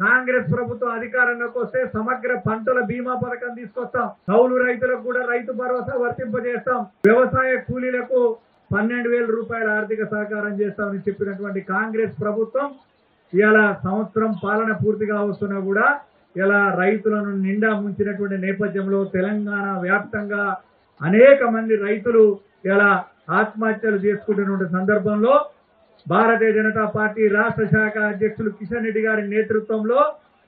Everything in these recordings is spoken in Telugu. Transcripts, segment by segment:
కాంగ్రెస్ ప్రభుత్వం అధికారంలోకి వస్తే సమగ్ర పంటల బీమా పథకం తీసుకొస్తాం. కౌలు రైతులకు కూడా రైతు భరోసా వర్తింపజేస్తాం. వ్యవసాయ కూలీలకు పన్నెండు వేల రూపాయల ఆర్థిక సహకారం చేస్తామని చెప్పినటువంటి కాంగ్రెస్ ప్రభుత్వం ఇలా సంవత్సరం పాలన పూర్తిగా వస్తున్నా కూడా ఇలా రైతులను నిండా ముంచినటువంటి నేపథ్యంలో తెలంగాణ వ్యాప్తంగా అనేక మంది రైతులు ఇలా ఆత్మహత్యలు చేసుకుంటున్న సందర్భంలో భారతీయ జనతా పార్టీ రాష్ట్ర శాఖ అధ్యక్షులు కిషన్ రెడ్డి గారి నేతృత్వంలో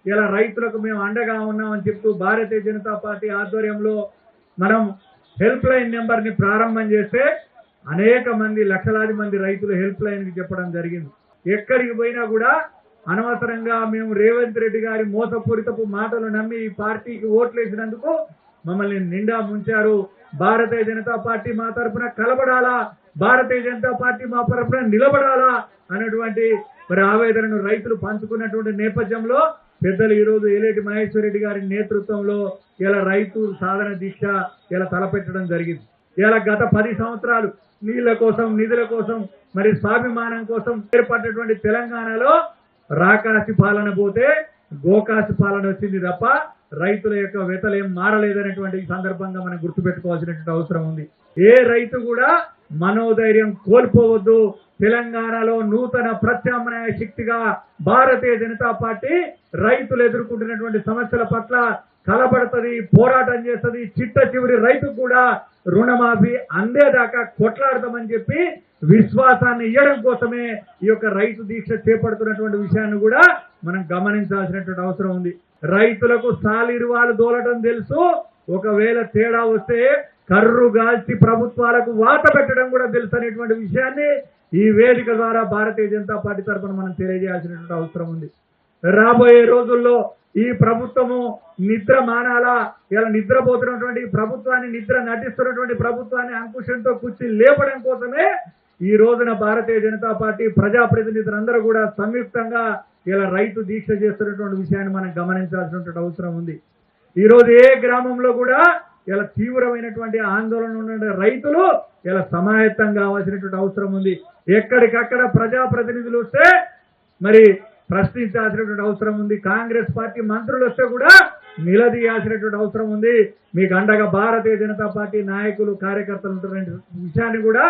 ఇలా రైతులకు మేము అండగా ఉన్నామని చెప్తూ భారతీయ జనతా పార్టీ ఆధ్వర్యంలో మనం హెల్ప్ లైన్ నెంబర్ని ప్రారంభం చేస్తే అనేక మంది లక్షలాది మంది రైతులు హెల్ప్ లైన్కి చెప్పడం జరిగింది. ఎక్కడికి పోయినా కూడా అనవసరంగా మేము రేవంత్ రెడ్డి గారి మోసపూరితపు మాటలు నమ్మి ఈ పార్టీకి ఓట్లేసినందుకు మమ్మల్ని నిండా ముంచారు. భారతీయ జనతా పార్టీ మా తరపున కలబడాలా? భారతీయ జనతా పార్టీ మా తరపున నిలబడాలా? అన్నటువంటి మరి ఆవేదనను రైతులు పంచుకున్నటువంటి నేపథ్యంలో పెద్దలు ఈరోజు ఏలేటి మహేశ్వర రెడ్డి గారి నేతృత్వంలో ఇలా రైతు సాధన దీక్ష ఇలా తలపెట్టడం జరిగింది. ఇలా గత పది సంవత్సరాలు నీళ్ళ కోసం నిధుల కోసం మరి స్వాభిమానం కోసం ఏర్పడినటువంటి తెలంగాణలో రాకాసి పాలన పోతే గోకాసి పాలన వచ్చింది తప్ప రైతుల యొక్క వెతలు ఏం మారలేదనేటువంటి ఈ సందర్భంగా మనం గుర్తుపెట్టుకోవాల్సినటువంటి అవసరం ఉంది. ఏ రైతు కూడా మనోధైర్యం కోల్పోవద్దు. తెలంగాణలో నూతన ప్రత్యామ్నాయ శక్తిగా భారతీయ జనతా పార్టీ రైతులు ఎదుర్కొంటున్నటువంటి సమస్యల పట్ల కలబడుతుంది పోరాటం చేస్తుంది చిట్ట చివరి రైతు కూడా రుణమాఫీ అందేదాకా కొట్లాడతామని చెప్పి విశ్వాసాన్ని ఇవ్వడం కోసమే ఈ యొక్క రైతు దీక్ష చేపడుతున్నటువంటి విషయాన్ని కూడా మనం గమనించాల్సినటువంటి అవసరం ఉంది. రైతులకు సాలిరువాలు దోలటం తెలుసు. ఒకవేళ తేడా వస్తే కర్రు గాల్చి ప్రభుత్వాలకు వాత పెట్టడం కూడా తెలుసు అనేటువంటి విషయాన్ని ఈ వేదిక ద్వారా భారతీయ జనతా పార్టీ తరఫున మనం తెలియజేయాల్సినటువంటి అవసరం ఉంది. రాబోయే రోజుల్లో ఈ ప్రభుత్వము నిద్ర మానాలా? ఇలా నిద్రపోతున్నటువంటి ప్రభుత్వాన్ని నిద్ర నటిస్తున్నటువంటి ప్రభుత్వాన్ని అంకుశంతో కూర్చి లేపడం కోసమే ఈ రోజున భారతీయ జనతా పార్టీ ప్రజాప్రతినిధులందరూ కూడా సంయుక్తంగా ఇలా రైతు దీక్ష చేస్తున్నటువంటి విషయాన్ని మనం గమనించాల్సినటువంటి అవసరం ఉంది. ఈ రోజు ఏ గ్రామంలో కూడా ఇలా తీవ్రమైనటువంటి ఆందోళన ఉన్న రైతులు ఇలా సమాయత్తం కావాల్సినటువంటి అవసరం ఉంది. ఎక్కడికక్కడ ప్రజాప్రతినిధులు వస్తే మరి ప్రశ్నించాల్సినటువంటి అవసరం ఉంది. కాంగ్రెస్ పార్టీ మంత్రులు వస్తే కూడా నిలదీయాల్సినటువంటి అవసరం ఉంది. మీకు అండగా భారతీయ జనతా పార్టీ నాయకులు కార్యకర్తలు ఉంటున్న విషయాన్ని కూడా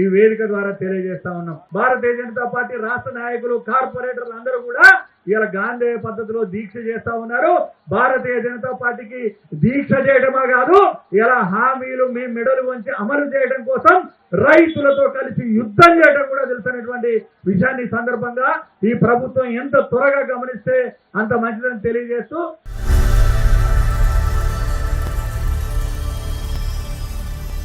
ఈ వేదిక ద్వారా తెలియజేస్తా ఉన్నాం. భారతీయ జనతా పార్టీ రాష్ట్ర నాయకులు కార్పొరేటర్లు అందరూ కూడా ఇలా గాంధేయ పద్ధతిలో దీక్ష చేస్తా ఉన్నారు. భారతీయ జనతా పార్టీకి దీక్ష చేయడమే కాదు ఇలా హామీలు మీ మెడలు వంచి అమలు చేయడం కోసం రైతులతో కలిసి యుద్ధం చేయడం కూడా తెలిసినటువంటి విషయాన్ని సందర్భంగా ఈ ప్రభుత్వం ఎంత త్వరగా గమనిస్తే అంత మంచిదని తెలియజేస్తూ